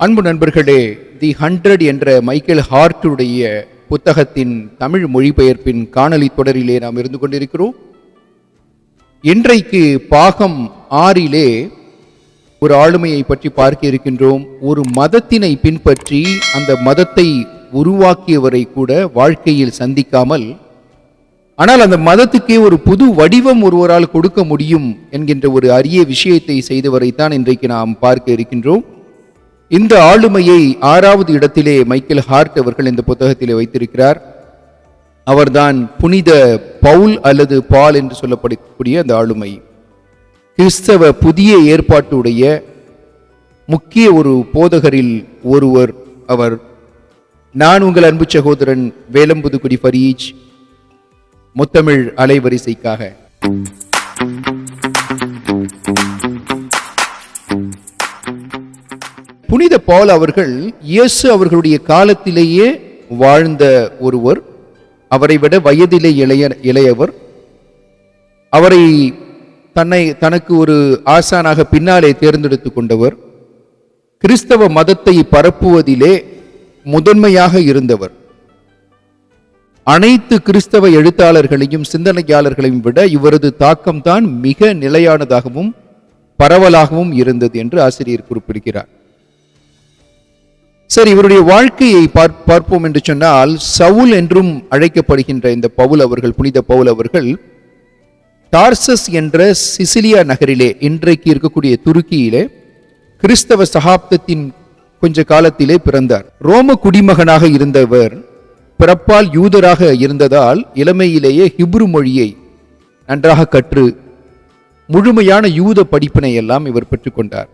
அன்பு நண்பர்களே தி ஹண்ட்ரட் என்ற மைக்கேல் ஹார்ட்டுடைய புத்தகத்தின் தமிழ் மொழிபெயர்ப்பின் காணொலி தொடரிலே நாம் இருந்து கொண்டிருக்கிறோம். இன்றைக்கு பாகம் ஆறிலே ஒரு ஆளுமையை பற்றி பார்க்க இருக்கின்றோம். ஒரு மதத்தினை பின்பற்றி அந்த மதத்தை உருவாக்கியவரை கூட வாழ்க்கையில் சந்திக்காமல் ஆனால் அந்த மதத்துக்கே ஒரு புது வடிவம் ஒருவரால் கொடுக்க முடியும் என்கின்ற ஒரு அரிய விஷயத்தை செய்தவரைத்தான் இன்றைக்கு நாம் பார்க்க இருக்கின்றோம். இந்த ஆளுமையை ஆறாவது இடத்திலே மைக்கேல் ஹார்ட் அவர்கள் இந்த புத்தகத்திலே வைத்திருக்கிறார். அவர்தான் புனித பவுல் அல்லது பால் என்று சொல்லப்படக்கூடிய அந்த ஆளுமை. கிறிஸ்தவ புதிய ஏற்பாட்டுடைய முக்கிய ஒரு போதகரில் ஒருவர் அவர். நான் உங்கள் அன்பு சகோதரன் வேலம்புதுக்குடி ஃபரீஜ் முத்தமிழ் அலைவரிசைக்காக. புனித பால் அவர்கள் இயேசு அவர்களுடைய காலத்திலேயே வாழ்ந்த ஒருவர் அவரை விட வயதிலே இளைய இளையவர். அவரை தன்னை தனக்கு ஒரு ஆசானாக பின்னாலே தேர்ந்தெடுத்து கொண்டவர். கிறிஸ்தவ மதத்தை பரப்புவதிலே முதன்மையாக இருந்தவர். அனைத்து கிறிஸ்தவ எழுத்தாளர்களையும் சிந்தனையாளர்களையும் விட இவரது தாக்கம்தான் மிக நிலையானதாகவும் பரவலாகவும் இருந்தது என்று ஆசிரியர் குறிப்பிடுகிறார். சரி இவருடைய வாழ்க்கையை பார்- பார்ப்போம் என்று சொன்னால் சவுல் என்றும் அழைக்கப்படுகின்ற இந்த பவுல் அவர்கள் புனித பவுல் அவர்கள் டார்சஸ் என்ற சிசிலியா நகரிலே இன்றைக்கு இருக்கக்கூடிய துருக்கியிலே கிறிஸ்தவ சகாப்தத்தின் கொஞ்ச காலத்திலே பிறந்தார். ரோம குடிமகனாக இருந்தவர் பிறப்பால் யூதராக இருந்ததால் இளமையிலேயே ஹிப்ரு மொழியை நன்றாக கற்று முழுமையான யூத படிப்பினை எல்லாம் இவர் பெற்றுக்கொண்டார்.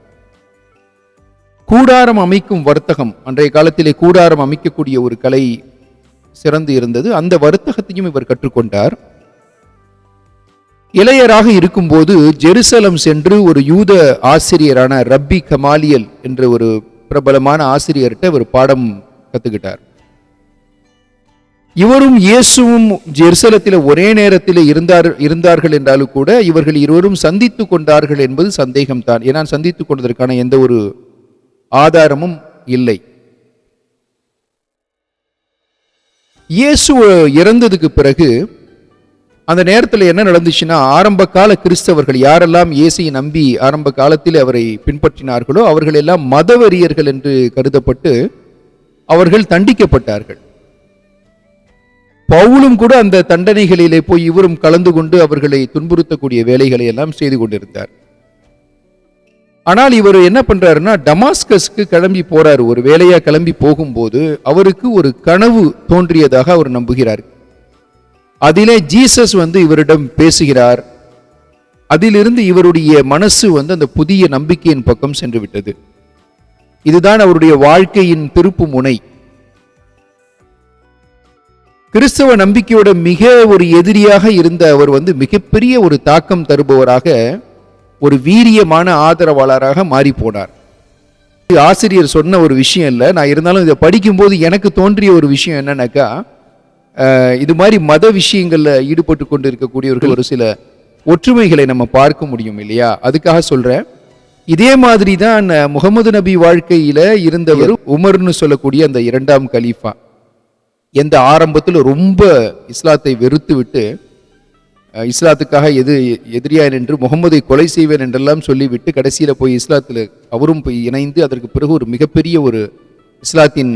கூடாரம் அமைக்கும் வர்த்தகம். அன்றைய காலத்திலே கூடாரம் அமைக்கக்கூடிய ஒரு கலை சிறந்து இருந்தது. அந்த வர்த்தகத்தையும் இவர் கற்றுக்கொண்டார். இளையராக இருக்கும்போது ஜெருசலம் சென்று ஒரு யூத ஆசிரியரான ரப்பி கமாலியல் என்ற ஒரு பிரபலமான ஆசிரியர்கிட்ட இவர் பாடம் கத்துக்கிட்டார். இவரும் இயேசுவும் ஜெருசலத்தில் ஒரே நேரத்தில் இருந்தார் இருந்தார்கள் என்றாலும் கூட இவர்கள் இருவரும் சந்தித்து கொண்டார்கள் என்பது சந்தேகம்தான். ஏன்னா சந்தித்துக் கொண்டதற்கான எந்த ஒரு ஆதாரமும் இல்லை. இயேசு இறந்ததுக்கு பிறகு அந்த நேரத்தில் என்ன நடந்துச்சுன்னா ஆரம்ப கால கிறிஸ்தவர்கள் யாரெல்லாம் இயேசையை நம்பி ஆரம்ப காலத்தில் அவரை பின்பற்றினார்களோ அவர்கள் எல்லாம் மதவெறியர்கள் என்று கருதப்பட்டு அவர்கள் தண்டிக்கப்பட்டார்கள். பவுலும் கூட அந்த தண்டனைகளிலே போய் இவரும் கலந்து கொண்டு அவர்களை துன்புறுத்தக்கூடிய வேலைகளை எல்லாம் செய்து கொண்டிருந்தார். ஆனால் இவர் என்ன பண்ணுறாருன்னா டமாஸ்கஸ்க்கு கிளம்பி போறாரு. ஒரு வேலையாக கிளம்பி போகும்போது அவருக்கு ஒரு கனவு தோன்றியதாக அவர் நம்புகிறார். அதிலே ஜீசஸ் வந்து இவரிடம் பேசுகிறார். அதிலிருந்து இவருடைய மனசு வந்து அந்த புதிய நம்பிக்கையின் பக்கம் சென்று விட்டது. இதுதான் அவருடைய வாழ்க்கையின் திருப்பு முனை. கிறிஸ்தவ நம்பிக்கையோட மிக ஒரு எதிரியாக இருந்த அவர் வந்து மிகப்பெரிய ஒரு தாக்கம் தருபவராக ஒரு வீரியமான ஆதரவாளராக மாறி போனார் இது ஆசிரியர் சொன்ன ஒரு விஷயம் இல்லை. நான் இருந்தாலும் இதை படிக்கும்போது எனக்கு தோன்றிய ஒரு விஷயம் என்னன்னாக்கா இது மாதிரி மத விஷயங்களில் ஈடுபட்டு கொண்டு இருக்கக்கூடியவர்கள் ஒரு சில ஒற்றுமைகளை நம்ம பார்க்க முடியும் இல்லையா? அதுக்காக சொல்கிறேன் இதே மாதிரி தான் முகமது நபி வாழ்க்கையில் இருந்தவர் உமர்னு சொல்லக்கூடிய அந்த இரண்டாம் கலீஃபா. எந்த ஆரம்பத்தில் ரொம்ப இஸ்லாத்தை வெறுத்து விட்டு இஸ்லாத்துக்காக எது எதிரியா நின்று முகமதை கொலை செய்வேன் என்றெல்லாம் சொல்லிவிட்டு கடைசியில் போய் இஸ்லாத்தில் அவரும் போய் இணைந்து அதற்கு பிறகு ஒரு மிகப்பெரிய ஒரு இஸ்லாத்தின்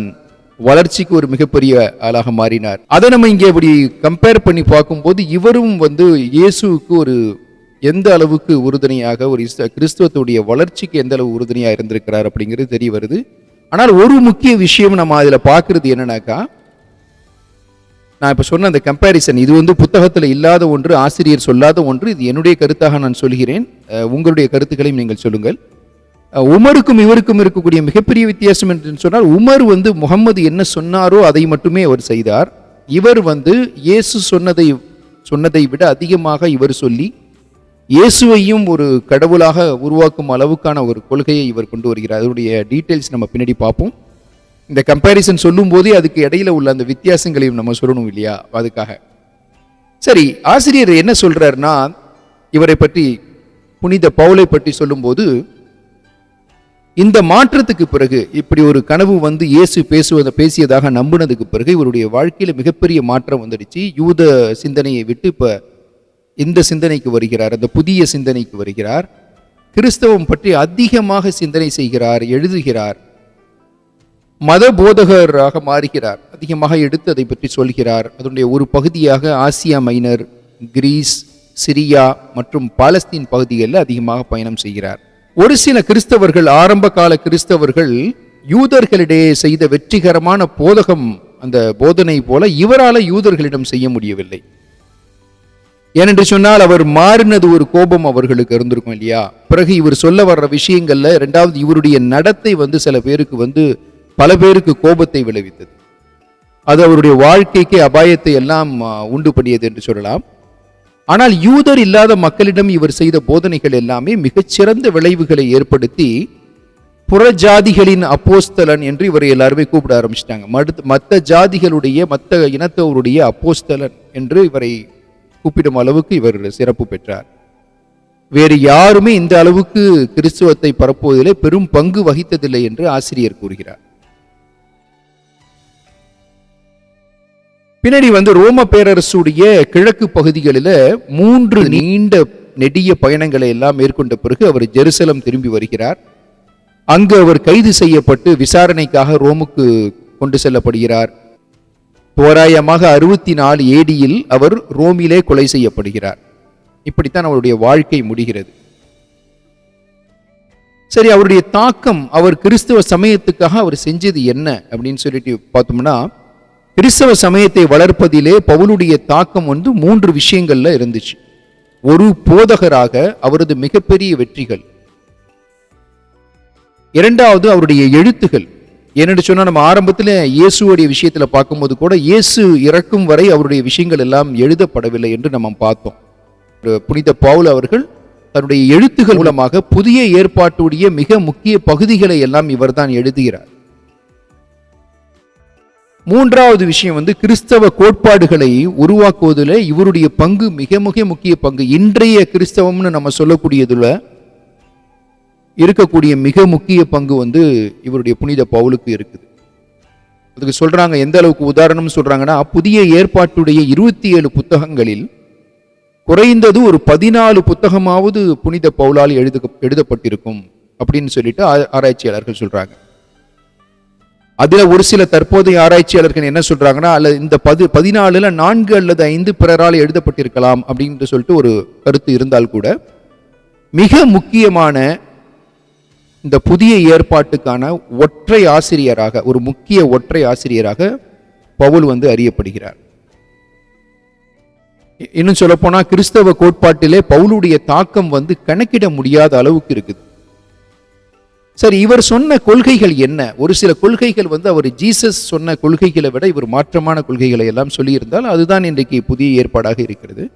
வளர்ச்சிக்கு ஒரு மிகப்பெரிய ஆளாக மாறினார். அதை நம்ம இங்கே இப்படி கம்பேர் பண்ணி பார்க்கும்போது இவரும் வந்து இயேசுவுக்கு ஒரு எந்த அளவுக்கு உறுதுணையாக ஒரு இஸ்லா கிறிஸ்துவத்துடைய வளர்ச்சிக்கு எந்த அளவு உறுதுணையாக இருந்திருக்கிறார் அப்படிங்கிறது தெரிய வருது. ஆனால் ஒரு முக்கிய விஷயம் நம்ம அதில் பார்க்குறது என்னன்னாக்கா நான் இப்போ சொன்ன அந்த கம்பேரிசன் இது வந்து புத்தகத்தில் இல்லாத ஒன்று ஆசிரியர் சொல்லாத ஒன்று இது என்னுடைய கருத்தாக நான் சொல்கிறேன் உங்களுடைய கருத்துக்களையும் நீங்கள் சொல்லுங்கள். உமருக்கும் இவருக்கும் இருக்கக்கூடிய மிகப்பெரிய வித்தியாசம் என்று சொன்னால் உமர் வந்து முகம்மது என்ன சொன்னாரோ அதை மட்டுமே அவர் செய்தார். இவர் வந்து இயேசு சொன்னதை சொன்னதை விட அதிகமாக இவர் சொல்லி இயேசுவையும் ஒரு கடவுளாக உருவாக்கும் அளவுக்கான ஒரு கொள்கையை இவர் கொண்டு வருகிறார். அதனுடைய டீட்டெயில்ஸ் நம்ம பின்னாடி பார்ப்போம். இந்த கம்பேரிசன் சொல்லும் போதே அதுக்கு இடையில உள்ள அந்த வித்தியாசங்களையும் நம்ம சொல்லணும் இல்லையா? அதுக்காக. சரி ஆசிரியர் என்ன சொல்றாருன்னா இவரை பற்றி புனித பவுலை பற்றி சொல்லும்போது இந்த மாற்றத்துக்கு பிறகு இப்படி ஒரு கனவு வந்து இயேசு பேசுவத பேசியதாக நம்பினதுக்கு பிறகு இவருடைய வாழ்க்கையில மிகப்பெரிய மாற்றம் வந்துடுச்சு. யூத சிந்தனையை விட்டு இப்போ இந்த சிந்தனைக்கு வருகிறார் அந்த புதிய சிந்தனைக்கு வருகிறார். கிறிஸ்தவம் பற்றி அதிகமாக சிந்தனை செய்கிறார் எழுதுகிறார். மத போதகராக மாறுகிறார். அதிகமாக எடுத்து அதை பற்றி சொல்கிறார். அதனுடைய ஒரு பகுதியாக ஆசியா மைனர் கிரீஸ் சிரியா மற்றும் பாலஸ்தீன் பகுதிகளில் அதிகமாக பயணம் செய்கிறார். ஒரு சில கிறிஸ்தவர்கள் ஆரம்ப கால கிறிஸ்தவர்கள் யூதர்களிடையே செய்த வெற்றிகரமான போதகம் அந்த போதனை போல இவரால் யூதர்களிடம் செய்ய முடியவில்லை. ஏனென்று சொன்னால் அவர் மாறினது ஒரு கோபம் அவர்களுக்கு இருந்திருக்கும் இல்லையா? பிறகு இவர் சொல்ல வர்ற விஷயங்கள்ல ரெண்டாவது இவருடைய நடத்தை வந்து சில பேருக்கு வந்து பல பேருக்கு கோபத்தை விளைவித்தது. அது அவருடைய வாழ்க்கைக்கு அபாயத்தை எல்லாம் உண்டு பண்ணியது என்று சொல்லலாம். ஆனால் யூதர் இல்லாத மக்களிடம் இவர் செய்த போதனைகள் எல்லாமே மிகச்சிறந்த விளைவுகளை ஏற்படுத்தி புறஜாதிகளின் அப்போஸ்தலன் என்று இவரை எல்லாருமே கூப்பிட ஆரம்பிச்சிட்டாங்க. மடுத்து மற்ற ஜாதிகளுடைய மற்ற இனத்தவருடைய அப்போஸ்தலன் என்று இவரை கூப்பிடும் அளவுக்கு இவர் சிறப்பு பெற்றார். வேறு யாருமே இந்த அளவுக்கு கிறிஸ்துவத்தை பரப்புவதிலே பெரும் பங்கு வகித்ததில்லை என்று ஆசிரியர் கூறுகிறார். பின்னாடி வந்து ரோம பேரரசுடைய கிழக்கு பகுதிகளில் மூன்று நீண்ட நெடிய பயணங்களை எல்லாம் மேற்கொண்ட பிறகு அவர் ஜெருசலம் திரும்பி வருகிறார். அங்கு அவர் கைது செய்யப்பட்டு விசாரணைக்காக ரோமுக்கு கொண்டு செல்லப்படுகிறார். தோராயமாக அறுபத்தி நாலு ஏடியில் அவர் ரோமிலே கொலை செய்யப்படுகிறார். இப்படித்தான் அவருடைய வாழ்க்கை முடிகிறது. சரி அவருடைய தாக்கம் அவர் கிறிஸ்தவ சமயத்துக்காக அவர் செஞ்சது என்ன? அப்படின்னு சொல்லிட்டு பார்த்தோம்னா கிறிஸ்தவ சமயத்தை வளர்ப்பதிலே பவுலுடைய தாக்கம் வந்து மூன்று விஷயங்கள்ல இருந்துச்சு. ஒரு போதகராக அவரது மிகப்பெரிய வெற்றிகள். இரண்டாவது அவருடைய எழுத்துகள். என்னென்னு சொன்னால் நம்ம ஆரம்பத்தில் இயேசுவோடைய விஷயத்துல பார்க்கும்போது கூட இயேசு இறக்கும் வரை அவருடைய விஷயங்கள் எல்லாம் எழுதப்படவில்லை என்று நம்ம பார்த்தோம். புனித பவுல் அவர்கள் தன்னுடைய எழுத்துகள் மூலமாக புதிய ஏற்பாட்டுடைய மிக முக்கிய பகுதிகளை எல்லாம் இவர்தான் எழுதுகிறார். மூன்றாவது விஷயம் வந்து கிறிஸ்தவ கோட்பாடுகளை உருவாக்குவதில் இவருடைய பங்கு மிக மிக முக்கிய பங்கு. இன்றைய கிறிஸ்தவம்னு நம்ம சொல்லக்கூடியதில் இருக்கக்கூடிய மிக முக்கிய பங்கு வந்து இவருடைய புனித பவுலுக்கு இருக்குது. அதுக்கு சொல்கிறாங்க எந்த அளவுக்கு உதாரணம் சொல்கிறாங்கன்னா புதிய ஏற்பாட்டுடைய இருபத்தி ஏழு புத்தகங்களில் குறைந்தது ஒரு பதினாலு புத்தகமாவது புனித பவுலால் எழுத எழுதப்பட்டிருக்கும் அப்படின்னு சொல்லிட்டு ஆ- ஆராய்ச்சியாளர்கள் சொல்கிறாங்க அதில் ஒரு சில தற்போதைய ஆராய்ச்சியாளர்கள் என்ன சொல்கிறாங்கன்னா அல்லது இந்த பது பதினாலில் நான்கு அல்லது ஐந்து பிறரால் எழுதப்பட்டிருக்கலாம் அப்படின்ட்டு சொல்லிட்டு ஒரு கருத்து இருந்தால் கூட மிக முக்கியமான இந்த புதிய ஏற்பாட்டுக்கான ஒற்றை ஆசிரியராக ஒரு முக்கிய ஒற்றை ஆசிரியராக பவுல் வந்து அறியப்படுகிறார். இன்னும் சொல்லப்போனால் கிறிஸ்தவ கோட்பாட்டிலே பவுலுடைய தாக்கம் வந்து கணக்கிட முடியாத அளவுக்கு இருக்குது. சரி இவர் சொன்ன கொள்கைகள் என்ன? ஒரு சில கொள்கைகள் வந்து அவர் ஜீசஸ் சொன்ன கொள்கைகளை விட இவர் மாற்றமான கொள்கைகளை எல்லாம் சொல்லியிருந்தால் அதுதான் இன்றைக்கு புதிய ஏற்பாடாக இருக்கிறது.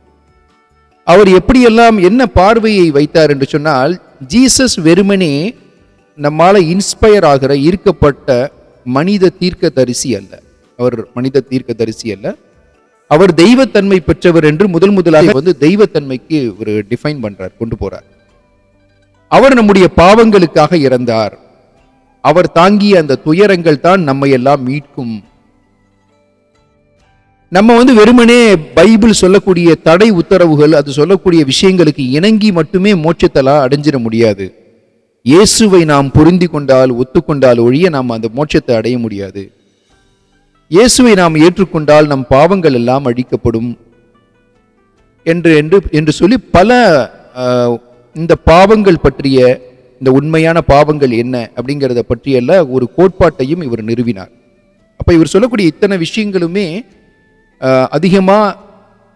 அவர் எப்படியெல்லாம் என்ன பார்வையை வைத்தார் என்று சொன்னால் ஜீசஸ் வெறுமனே நம்மால இன்ஸ்பயர் ஆகிற ஈர்க்கப்பட்ட மனித தீர்க்க தரிசி அல்ல. அவர் மனித தீர்க்க தரிசி அல்ல. அவர் தெய்வத்தன்மை பெற்றவர் என்று முதல் முதலாக வந்து தெய்வத்தன்மைக்கு ஒரு டிஃபைன் பண்ணுறார் கொண்டு போகிறார் அவர் நம்முடைய பாவங்களுக்காக இறந்தார். அவர் தாங்கிய அந்த துயரங்கள் தான் நம்மை எல்லாம் மீட்கும். நம்ம வந்து வெறுமனே பைபிள் சொல்லக்கூடிய தடை உத்தரவுகள் அது சொல்லக்கூடிய விஷயங்களுக்கு இணங்கி மட்டுமே மோட்சத்தெல்லாம் அடைஞ்சிட முடியாது. இயேசுவை நாம் புரிந்து கொண்டால் ஒத்துக்கொண்டால் ஒழிய நாம் அந்த மோட்சத்தை அடைய முடியாது. இயேசுவை நாம் ஏற்றுக்கொண்டால் நம் பாவங்கள் எல்லாம் அழிக்கப்படும். என்று என்று என்று சொல்லி பல இந்த பாவங்கள் பற்றிய இந்த உண்மையான பாவங்கள் என்ன அப்படிங்கிறத பற்றியல்ல ஒரு கோட்பாட்டையும் இவர் நிறுவினார். அப்போ இவர் சொல்லக்கூடிய இத்தனை விஷயங்களுமே அதிகமாக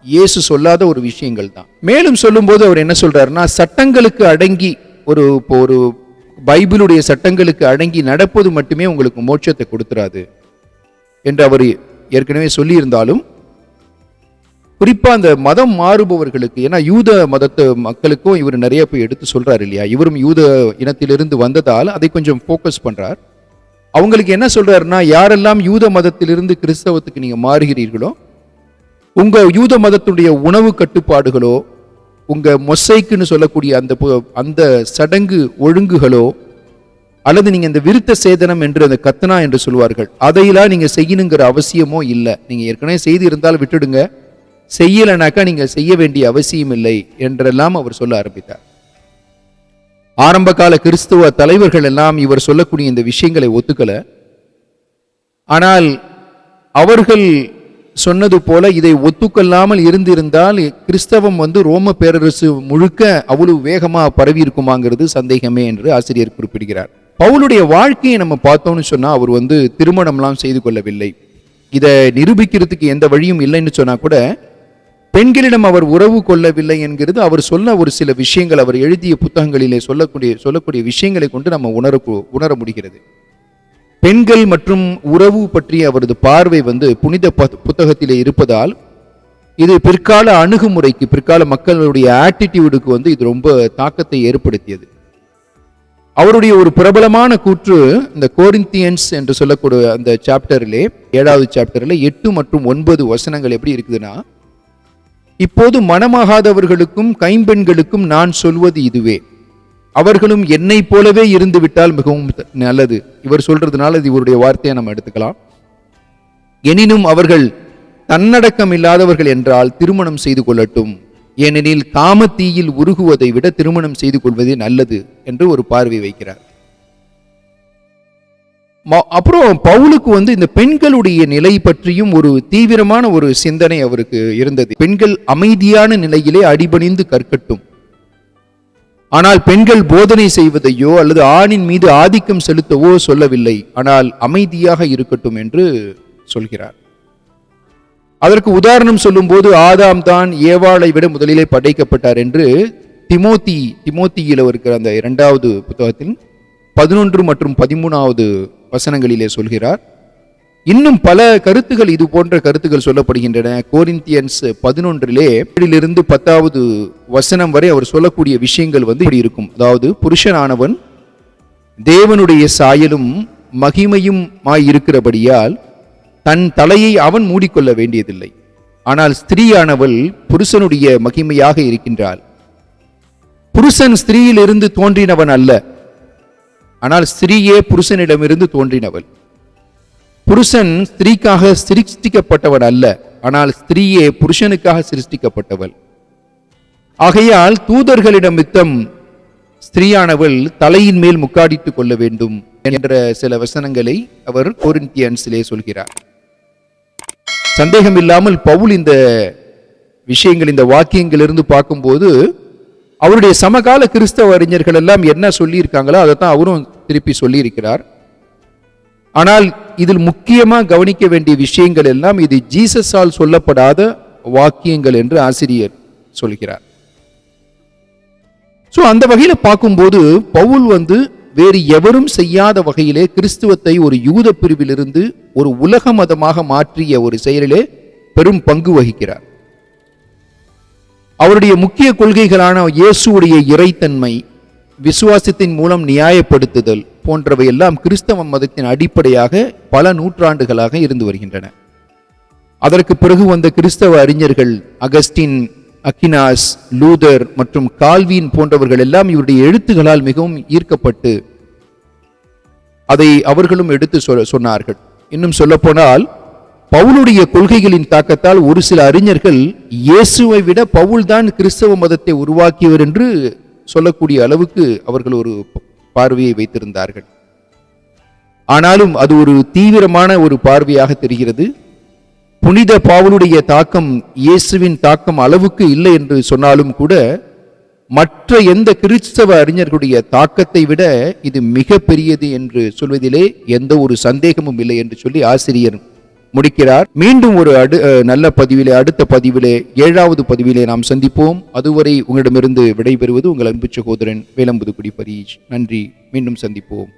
இயேசு சொல்லாத ஒரு விஷயங்கள் தான். மேலும் சொல்லும்போது அவர் என்ன சொல்கிறாருன்னா சட்டங்களுக்கு அடங்கி ஒரு இப்போ ஒரு பைபிளுடைய சட்டங்களுக்கு அடங்கி நடப்பது மட்டுமே உங்களுக்கு மோட்சத்தை கொடுத்துறாது என்று அவர் ஏற்கனவே சொல்லியிருந்தாலும் குறிப்பாக அந்த மதம் மாறுபவர்களுக்கு ஏன்னா யூத மதத்து மக்களுக்கும் இவர் நிறைய போய் எடுத்து சொல்கிறார் இல்லையா? இவரும் யூத இனத்திலிருந்து வந்ததால் அதை கொஞ்சம் ஃபோக்கஸ் பண்ணுறார் அவங்களுக்கு என்ன சொல்கிறாருன்னா யாரெல்லாம் யூத மதத்திலிருந்து கிறிஸ்தவத்துக்கு நீங்கள் மாறுகிறீர்களோ உங்கள் யூத மதத்துடைய உணவு கட்டுப்பாடுகளோ உங்கள் மொசைக்குன்னு சொல்லக்கூடிய அந்த அந்த சடங்கு ஒழுங்குகளோ அல்லது நீங்கள் இந்த விருத்த சேதனம் என்று அந்த கத்தனா என்று சொல்வார்கள் அதையெல்லாம் நீங்கள் செய்யணுங்கிற அவசியமோ இல்லை. நீங்கள் ஏற்கனவே செய்து இருந்தால் விட்டுடுங்க. செய்யலைனாக்கா நீங்க செய்ய வேண்டிய அவசியம் இல்லை என்றெல்லாம் அவர் சொல்ல ஆரம்பித்தார். ஆரம்ப கால கிறிஸ்துவ தலைவர்கள் எல்லாம் இவர் சொல்லக்கூடிய இந்த விஷயங்களை ஒத்துக்கல. ஆனால் அவர்கள் சொன்னது போல இதை ஒத்துக்கொள்ளாமல் இருந்திருந்தால் கிறிஸ்தவம் வந்து ரோம பேரரசு முழுக்க அவ்வளவு வேகமா பரவி இருக்குமாங்கிறது சந்தேகமே என்று ஆசிரியர் குறிப்பிடுகிறார். பவுலுடைய வாழ்க்கையை நம்ம பார்த்தோம்னு சொன்னா அவர் வந்து திருமணம்லாம் செய்து கொள்ளவில்லை. இதை நிரூபிக்கிறதுக்கு எந்த வழியும் இல்லைன்னு சொன்னா கூட பெண்களிடம் அவர் உறவு கொள்ளவில்லை என்கிறது அவர் சொன்ன ஒரு சில விஷயங்கள் அவர் எழுதிய புத்தகங்களிலே சொல்லக்கூடிய சொல்லக்கூடிய விஷயங்களை கொண்டு நம்ம உணர உணர முடிகிறது. பெண்கள் மற்றும் உறவு பற்றிய அவரது பார்வை வந்து புனித புத்தகத்திலே இருப்பதால் இது பிற்கால அணுகுமுறைக்கு பிற்கால மக்களுடைய ஆட்டிடியூடுக்கு வந்து இது ரொம்ப தாக்கத்தை ஏற்படுத்தியது. அவருடைய ஒரு பிரபலமான கூற்று இந்த கோரிந்தியன்ஸ் என்று சொல்லக்கூடிய அந்த சாப்டரிலே ஏழாவது சாப்டரில் எட்டு மற்றும் ஒன்பது வசனங்கள் எப்படி இருக்குதுன்னா இப்போது மனமாகாதவர்களுக்கும் கைம்பெண்களுக்கும் நான் சொல்வது இதுவே. அவர்களும் என்னைப் போலவே இருந்து விட்டால் மிகவும் த- நல்லது. இவர் சொல்றதுனால இது இவருடைய வார்த்தையை நம்ம எடுத்துக்கலாம். எனினும் அவர்கள் தன்னடக்கம் இல்லாதவர்கள் என்றால் திருமணம் செய்து கொள்ளட்டும். ஏனெனில் காமத்தீயில் உருகுவதை விட திருமணம் செய்து கொள்வதே நல்லது என்று ஒரு பார்வை வைக்கிறார். அப்புறம் பவுலுக்கு வந்து இந்த பெண்களுடைய நிலை பற்றியும் ஒரு தீவிரமான ஒரு சிந்தனை அவருக்கு இருந்தது. பெண்கள் அமைதியான நிலையிலே அடிபணிந்து கற்கட்டும். ஆனால் பெண்கள் போதனை செய்வதையோ அல்லது ஆணின் மீது ஆதிக்கம் செலுத்தவோ சொல்லவில்லை. ஆனால் அமைதியாக இருக்கட்டும் என்று சொல்கிறார். அதற்கு உதாரணம் சொல்லும்போது ஆதாம் தான் ஏவாளை விட முதலிலே படைக்கப்பட்டார் என்று திமோத்தி திமோத்தியில் இருக்கிற அந்த இரண்டாவது புத்தகத்தில் பதினொன்று மற்றும் பதிமூணாவது வசனங்களிலே சொல்கிறார். இன்னும் பல கருத்துகள் இது போன்ற கருத்துகள் சொல்லப்படுகின்றன. கோரிந்தியன்ஸ் பதினொன்றிலே ஏழிலிருந்து பத்தாவது வசனம் வரை அவர் சொல்லக்கூடிய விஷயங்கள் வந்து இப்படி இருக்கும். அதாவது புருஷனானவன் தேவனுடைய சாயலும் மகிமையும் இருக்கிறபடியால் தன் தலையை அவன் மூடிக்கொள்ள வேண்டியதில்லை. ஆனால் ஸ்திரீயானவள் புருஷனுடைய மகிமையாக இருக்கின்றாள். புருஷன் ஸ்திரீயிலிருந்து தோன்றினவன் அல்ல. ஆனால் ஸ்திரீயே புருஷனிடமிருந்து தோன்றினவள். புருஷன் ஸ்திரீக்காக சிருஷ்டிக்கப்பட்டவள் அல்ல ஆனால் ஸ்திரீயே புருஷனுக்காக சிருஷ்டிக்கப்பட்டவள். ஆகையால் தூதர்களிடம் மித்தம் ஸ்திரீயானவள் தலையின் மேல் முக்காடிட்டுக் கொள்ள வேண்டும் என்ற சில வசனங்களை அவர் கோரிந்தியன்ஸிலே சொல்கிறார். சந்தேகம் இல்லாமல் பவுல் இந்த விஷயங்கள் இந்த வாக்கியங்களிலிருந்து பார்க்கும்போது அவருடைய சமகால கிறிஸ்தவ அறிஞர்கள் எல்லாம் என்ன சொல்லியிருக்காங்களோ அதை தான் அவரும் திருப்பி சொல்லியிருக்கிறார். ஆனால் இதில் முக்கியமா கவனிக்க வேண்டிய விஷயங்கள் எல்லாம் இது ஜீசஸால் சொல்லப்படாத வாக்கியங்கள் என்று ஆசிரியர் சொல்கிறார். ஸோ அந்த வகையில பார்க்கும்போது பவுல் வந்து வேறு எவரும் செய்யாத வகையிலே கிறிஸ்துவத்தை ஒரு யூத பிரிவிலிருந்து ஒரு உலக மதமாக மாற்றிய ஒரு செயலிலே பெரும் பங்கு வகிக்கிறார். அவருடைய முக்கிய கொள்கைகளான இயேசுடைய இறைத்தன்மை விசுவாசத்தின் மூலம் நியாயப்படுத்துதல் போன்றவை எல்லாம் கிறிஸ்தவ மதத்தின் அடிப்படையாக பல நூற்றாண்டுகளாக இருந்து வருகின்றன. அதற்கு பிறகு வந்த கிறிஸ்தவ அறிஞர்கள் அகஸ்டின் அக்கினாஸ் லூதர் மற்றும் கால்வின் போன்றவர்கள் எல்லாம் இவருடைய எழுத்துகளால் மிகவும் ஈர்க்கப்பட்டு அதை அவர்களும் எடுத்து சொ- சொன்னார்கள். இன்னும் சொல்லப்போனால் பவுலுடைய கொள்கைகளின் தாக்கத்தால் ஒரு சில அறிஞர்கள் இயேசுவை விட பவுல்தான் கிறிஸ்தவ மதத்தை உருவாக்கியவர் என்று சொல்லக்கூடிய அளவுக்கு அவர்கள் ஒரு பார்வையை வைத்திருந்தார்கள். ஆனாலும் அது ஒரு தீவிரமான ஒரு பார்வையாக தெரிகிறது. புனித பாவலுடைய தாக்கம் இயேசுவின் தாக்கம் அளவுக்கு இல்லை என்று சொன்னாலும் கூட மற்ற எந்த கிறிஸ்தவ அறிஞர்களுடைய தாக்கத்தை விட இது மிக பெரியது என்று சொல்வதிலே எந்த ஒரு சந்தேகமும் இல்லை என்று சொல்லி ஆசிரியர் முடிக்கிறார். மீண்டும் ஒரு அடு நல்ல பதிவிலே அடுத்த பதிவிலே ஏழாவது பதிவிலே நாம் சந்திப்போம். அதுவரை உங்களிடமிருந்து விடைபெறுவது உங்கள் அன்பு சகோதரன் வேலம்புதுக்குடி பரீஷ் நன்றி. மீண்டும் சந்திப்போம்.